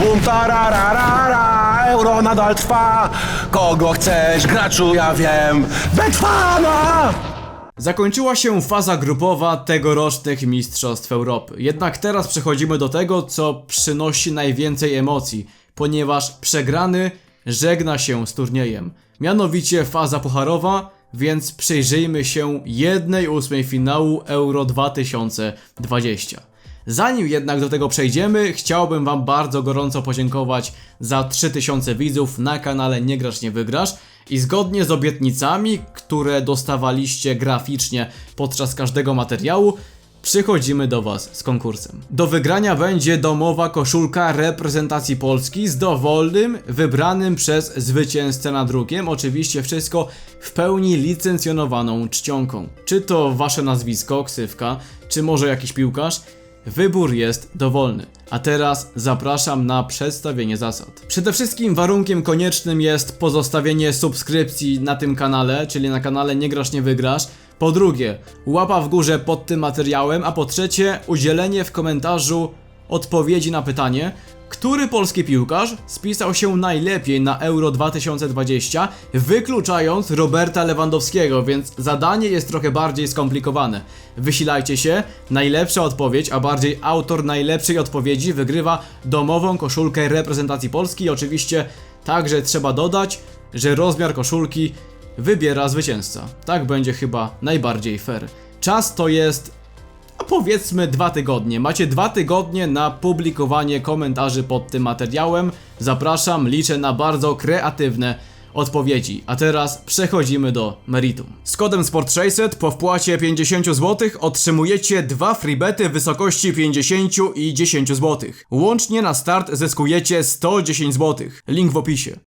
Bum tarararara, euro nadal trwa. Kogo chcesz, graczu, ja wiem. Betfana! Zakończyła się faza grupowa tegorocznych Mistrzostw Europy. Jednak teraz przechodzimy do tego, co przynosi najwięcej emocji, ponieważ przegrany żegna się z turniejem. Mianowicie faza pucharowa, więc przyjrzyjmy się jednej ósmej finału Euro 2020. Zanim jednak do tego przejdziemy, chciałbym Wam bardzo gorąco podziękować za 3000 widzów na kanale Nie Grasz Nie Wygrasz i zgodnie z obietnicami, które dostawaliście graficznie podczas każdego materiału, przychodzimy do Was z konkursem. Do wygrania będzie domowa koszulka reprezentacji Polski z dowolnym, wybranym przez zwycięzcę nadrukiem. Oczywiście wszystko w pełni licencjonowaną czcionką. Czy to Wasze nazwisko, ksywka, czy może jakiś piłkarz? Wybór jest dowolny. A teraz zapraszam na przedstawienie zasad. Przede wszystkim warunkiem koniecznym jest pozostawienie subskrypcji na tym kanale, czyli na kanale Nie Grasz Nie Wygrasz. Po drugie, łapa w górze pod tym materiałem, a po trzecie, udzielenie w komentarzu odpowiedzi na pytanie, który polski piłkarz spisał się najlepiej na Euro 2020, wykluczając Roberta Lewandowskiego, więc zadanie jest trochę bardziej skomplikowane. Wysilajcie się, najlepsza odpowiedź, a bardziej autor najlepszej odpowiedzi wygrywa domową koszulkę reprezentacji Polski. Oczywiście także trzeba dodać, że rozmiar koszulki wybiera zwycięzca. Tak będzie chyba najbardziej fair. Czas to jest powiedzmy dwa tygodnie. Macie dwa tygodnie na publikowanie komentarzy pod tym materiałem. Zapraszam, liczę na bardzo kreatywne odpowiedzi. A teraz przechodzimy do meritum. Z kodem Sport600 po wpłacie 50 zł otrzymujecie dwa freebety w wysokości 50 i 10 zł. Łącznie na start zyskujecie 110 zł. Link w opisie.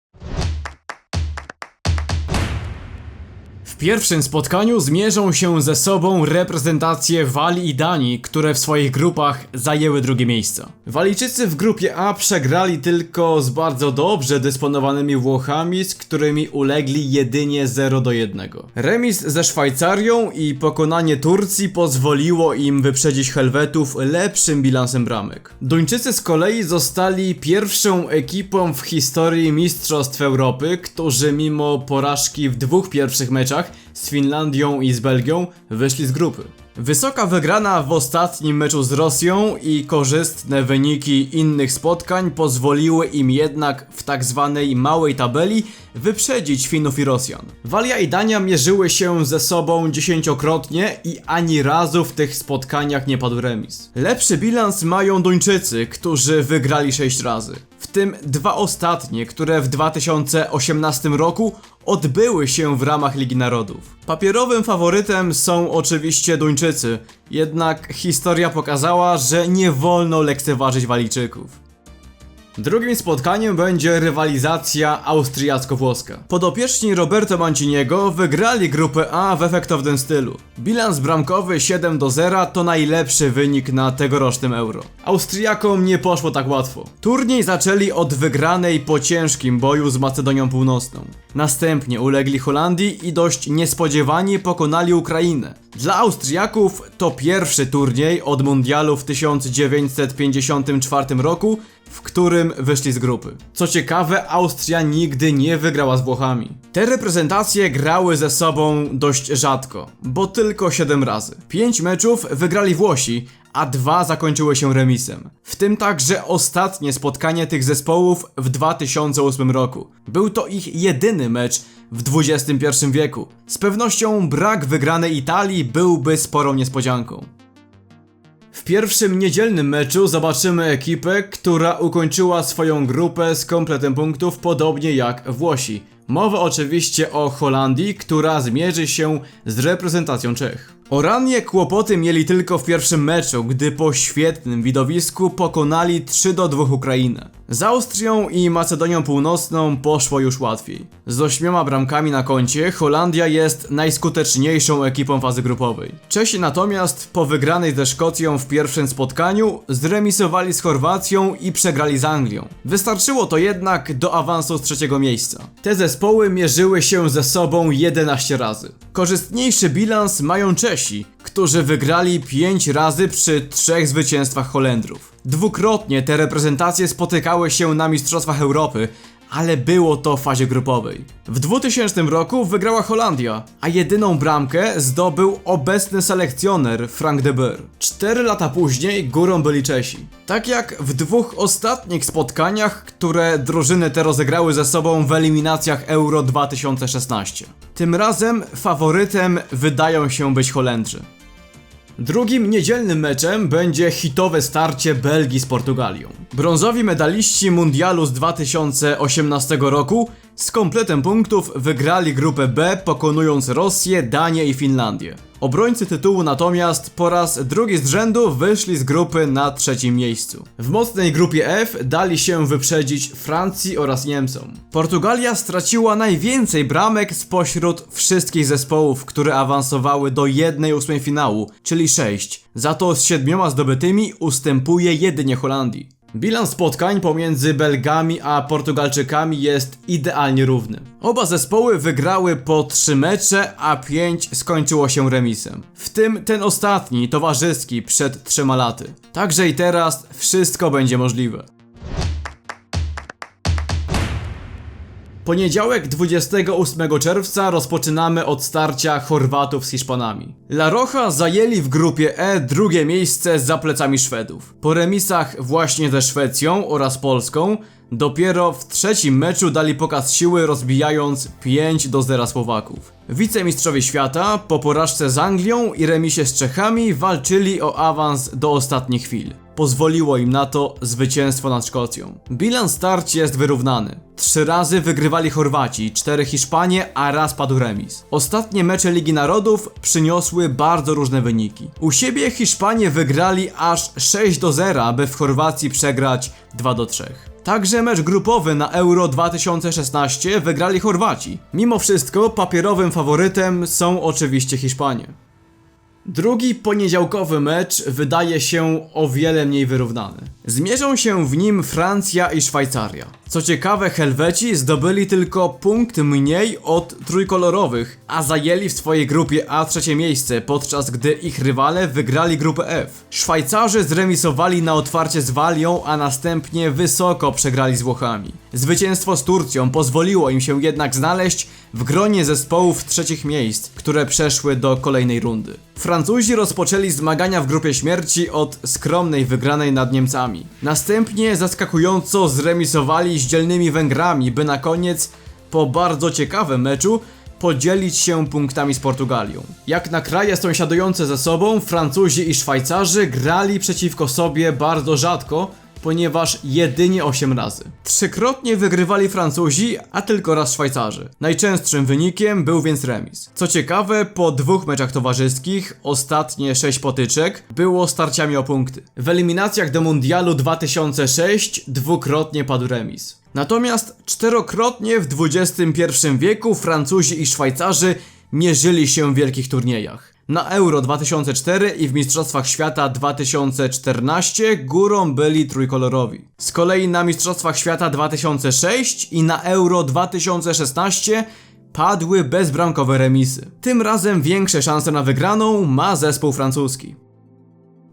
W pierwszym spotkaniu zmierzą się ze sobą reprezentacje Walii i Danii, które w swoich grupach zajęły drugie miejsca. Walijczycy w grupie A przegrali tylko z bardzo dobrze dysponowanymi Włochami, z którymi ulegli jedynie 0 do 1. Remis ze Szwajcarią i pokonanie Turcji pozwoliło im wyprzedzić Helwetów lepszym bilansem bramek. Duńczycy z kolei zostali pierwszą ekipą w historii Mistrzostw Europy, którzy mimo porażki w dwóch pierwszych meczach z Finlandią i z Belgią wyszli z grupy. Wysoka wygrana w ostatnim meczu z Rosją i korzystne wyniki innych spotkań pozwoliły im jednak w tak zwanej małej tabeli wyprzedzić Finów i Rosjan. Walia i Dania mierzyły się ze sobą dziesięciokrotnie i ani razu w tych spotkaniach nie padł remis. Lepszy bilans mają Duńczycy, którzy wygrali 6 razy. W tym dwa ostatnie, które w 2018 roku odbyły się w ramach Ligi Narodów. Papierowym faworytem są oczywiście Duńczycy, jednak historia pokazała, że nie wolno lekceważyć Walijczyków. Drugim spotkaniem będzie rywalizacja austriacko-włoska. Podopieczni Roberto Manciniego wygrali grupę A w efektownym stylu. Bilans bramkowy 7 do 0 to najlepszy wynik na tegorocznym Euro. Austriakom nie poszło tak łatwo. Turniej zaczęli od wygranej po ciężkim boju z Macedonią Północną. Następnie ulegli Holandii i dość niespodziewanie pokonali Ukrainę. Dla Austriaków to pierwszy turniej od mundialu w 1954 roku, w którym wyszli z grupy. Co ciekawe, Austria nigdy nie wygrała z Włochami. Te reprezentacje grały ze sobą dość rzadko, bo tylko 7 razy. 5 meczów wygrali Włosi, a dwa zakończyły się remisem. W tym także ostatnie spotkanie tych zespołów w 2008 roku. Był to ich jedyny mecz w XXI wieku. Z pewnością brak wygranej Italii byłby sporą niespodzianką. W pierwszym niedzielnym meczu zobaczymy ekipę, która ukończyła swoją grupę z kompletem punktów, podobnie jak Włosi. Mowa oczywiście o Holandii, która zmierzy się z reprezentacją Czech. Oranie kłopoty mieli tylko w pierwszym meczu, gdy po świetnym widowisku pokonali 3 do 2 Ukrainę. Z Austrią i Macedonią Północną poszło już łatwiej. Z ośmioma bramkami na koncie Holandia jest najskuteczniejszą ekipą fazy grupowej. Czesi natomiast po wygranej ze Szkocją w pierwszym spotkaniu zremisowali z Chorwacją i przegrali z Anglią. Wystarczyło to jednak do awansu z trzeciego miejsca. Te zespoły mierzyły się ze sobą 11 razy. Korzystniejszy bilans mają Czesi, Czesi, którzy wygrali 5 razy przy trzech zwycięstwach Holendrów. Dwukrotnie te reprezentacje spotykały się na Mistrzostwach Europy, ale było to w fazie grupowej. W 2000 roku wygrała Holandia, a jedyną bramkę zdobył obecny selekcjoner Frank de Boer. Cztery lata później górą byli Czesi. Tak jak w dwóch ostatnich spotkaniach, które drużyny te rozegrały ze sobą w eliminacjach Euro 2016. Tym razem faworytem wydają się być Holendrzy. Drugim niedzielnym meczem będzie hitowe starcie Belgii z Portugalią. Brązowi medaliści mundialu z 2018 roku z kompletem punktów wygrali grupę B, pokonując Rosję, Danię i Finlandię. Obrońcy tytułu natomiast po raz drugi z rzędu wyszli z grupy na trzecim miejscu. W mocnej grupie F dali się wyprzedzić Francji oraz Niemcom. Portugalia straciła najwięcej bramek spośród wszystkich zespołów, które awansowały do 1-8 finału, czyli 6. Za to z siedmioma zdobytymi ustępuje jedynie Holandii. Bilans spotkań pomiędzy Belgami a Portugalczykami jest idealnie równy. Oba zespoły wygrały po 3 mecze, a 5 skończyło się remisem. W tym ten ostatni, towarzyski, przed trzema laty. Także i teraz wszystko będzie możliwe. Poniedziałek 28 czerwca rozpoczynamy od starcia Chorwatów z Hiszpanami. La Roja zajęli w grupie E drugie miejsce za plecami Szwedów. Po remisach właśnie ze Szwecją oraz Polską, dopiero w trzecim meczu dali pokaz siły rozbijając 5 do 0 Słowaków. Wicemistrzowie świata po porażce z Anglią i remisie z Czechami walczyli o awans do ostatnich chwil. Pozwoliło im na to zwycięstwo nad Szkocją. Bilans starć jest wyrównany. Trzy razy wygrywali Chorwaci, cztery Hiszpanie, a raz padł remis. Ostatnie mecze Ligi Narodów przyniosły bardzo różne wyniki. U siebie Hiszpanie wygrali aż 6 do 0, by w Chorwacji przegrać 2 do 3. Także mecz grupowy na Euro 2016 wygrali Chorwaci. Mimo wszystko papierowym faworytem są oczywiście Hiszpanie. Drugi poniedziałkowy mecz wydaje się o wiele mniej wyrównany. Zmierzą się w nim Francja i Szwajcaria. Co ciekawe, Helweci zdobyli tylko punkt mniej od trójkolorowych, a zajęli w swojej grupie A trzecie miejsce, podczas gdy ich rywale wygrali grupę F. Szwajcarzy zremisowali na otwarcie z Walią, a następnie wysoko przegrali z Włochami. Zwycięstwo z Turcją pozwoliło im się jednak znaleźć w gronie zespołów trzecich miejsc, które przeszły do kolejnej rundy. Francuzi rozpoczęli zmagania w grupie śmierci od skromnej wygranej nad Niemcami. Następnie zaskakująco zremisowali z dzielnymi Węgrami, by na koniec, po bardzo ciekawym meczu, podzielić się punktami z Portugalią. Jak na kraje sąsiadujące ze sobą, Francuzi i Szwajcarzy grali przeciwko sobie bardzo rzadko, ponieważ jedynie 8 razy. Trzykrotnie wygrywali Francuzi, a tylko raz Szwajcarzy. Najczęstszym wynikiem był więc remis. Co ciekawe, po dwóch meczach towarzyskich, ostatnie 6 potyczek, było starciami o punkty. W eliminacjach do Mundialu 2006 dwukrotnie padł remis. Natomiast czterokrotnie w XXI wieku Francuzi i Szwajcarzy mierzyli się w wielkich turniejach. Na Euro 2004 i w Mistrzostwach Świata 2014 górą byli trójkolorowi. Z kolei na Mistrzostwach Świata 2006 i na Euro 2016 padły bezbramkowe remisy. Tym razem większe szanse na wygraną ma zespół francuski.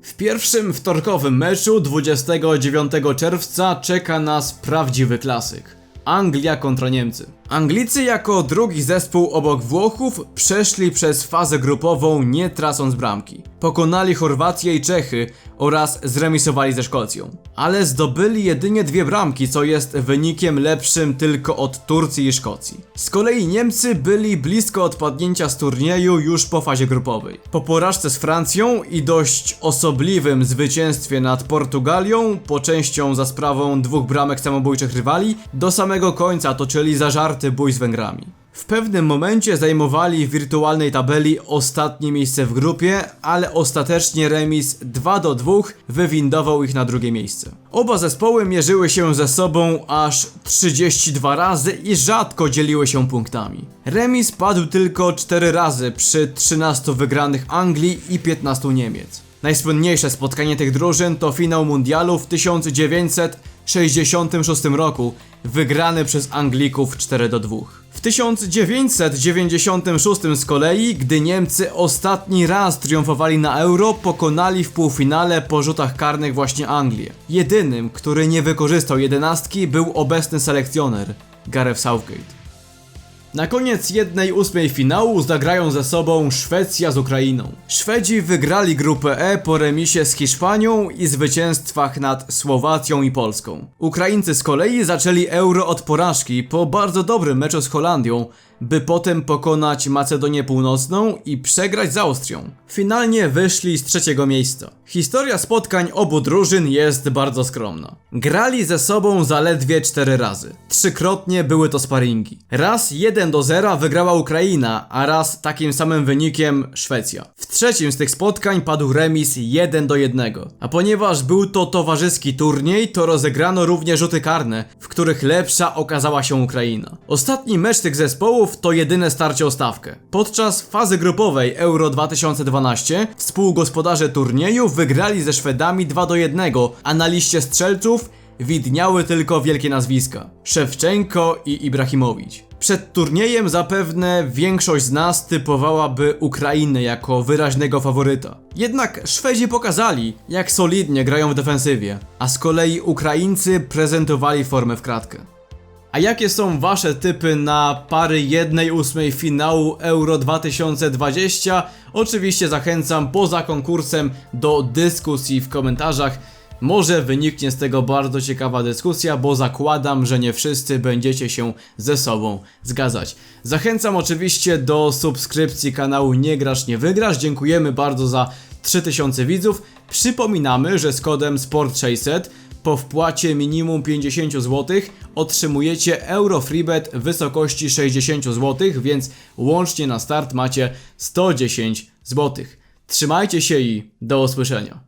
W pierwszym wtorkowym meczu 29 czerwca czeka nas prawdziwy klasyk. Anglia kontra Niemcy. Anglicy jako drugi zespół obok Włochów przeszli przez fazę grupową nie tracąc bramki. Pokonali Chorwację i Czechy oraz zremisowali ze Szkocją. Ale zdobyli jedynie dwie bramki, co jest wynikiem lepszym tylko od Turcji i Szkocji. Z kolei Niemcy byli blisko odpadnięcia z turnieju już po fazie grupowej. Po porażce z Francją i dość osobliwym zwycięstwie nad Portugalią, po częścią za sprawą dwóch bramek samobójczych rywali, do samego końca toczyli zażarty bój z Węgrami. W pewnym momencie zajmowali w wirtualnej tabeli ostatnie miejsce w grupie, ale ostatecznie remis 2 do 2 wywindował ich na drugie miejsce. Oba zespoły mierzyły się ze sobą aż 32 razy i rzadko dzieliły się punktami. Remis padł tylko 4 razy przy 13 wygranych Anglii i 15 Niemiec. Najsłynniejsze spotkanie tych drużyn to finał mundialu w 1966 roku, wygrany przez Anglików 4 do 2. W 1996 z kolei, gdy Niemcy ostatni raz triumfowali na Euro, pokonali w półfinale po rzutach karnych właśnie Anglię. Jedynym, który nie wykorzystał jedenastki był obecny selekcjoner Gareth Southgate. Na koniec jednej ósmej finału zagrają ze sobą Szwecja z Ukrainą. Szwedzi wygrali grupę E po remisie z Hiszpanią i zwycięstwach nad Słowacją i Polską. Ukraińcy z kolei zaczęli Euro od porażki po bardzo dobrym meczu z Holandią, by potem pokonać Macedonię Północną i przegrać z Austrią. Finalnie wyszli z trzeciego miejsca. Historia spotkań obu drużyn jest bardzo skromna. Grali ze sobą zaledwie cztery razy. Trzykrotnie były to sparingi. Raz 1 do 0 wygrała Ukraina, a raz takim samym wynikiem Szwecja. W trzecim z tych spotkań padł remis 1 do 1. A ponieważ był to towarzyski turniej, to rozegrano również rzuty karne, w których lepsza okazała się Ukraina. Ostatni mecz tych zespołów to jedyne starcie o stawkę. Podczas fazy grupowej Euro 2012 współgospodarze turnieju wygrali ze Szwedami 2 do 1, a na liście strzelców widniały tylko wielkie nazwiska: Szewczenko i Ibrahimowicz. Przed turniejem zapewne większość z nas typowałaby Ukrainę jako wyraźnego faworyta. Jednak Szwedzi pokazali, jak solidnie grają w defensywie, a z kolei Ukraińcy prezentowali formę w kratkę. A jakie są wasze typy na pary 1-8 finału Euro 2020? Oczywiście zachęcam poza konkursem do dyskusji w komentarzach. Może wyniknie z tego bardzo ciekawa dyskusja, bo zakładam, że nie wszyscy będziecie się ze sobą zgadzać. Zachęcam oczywiście do subskrypcji kanału Nie Grasz Nie Wygrasz. Dziękujemy bardzo za 3000 widzów. Przypominamy, że z kodem SPORT600 po wpłacie minimum 50 zł otrzymujecie euro freebet w wysokości 60 zł, więc łącznie na start macie 110 zł. Trzymajcie się i do usłyszenia.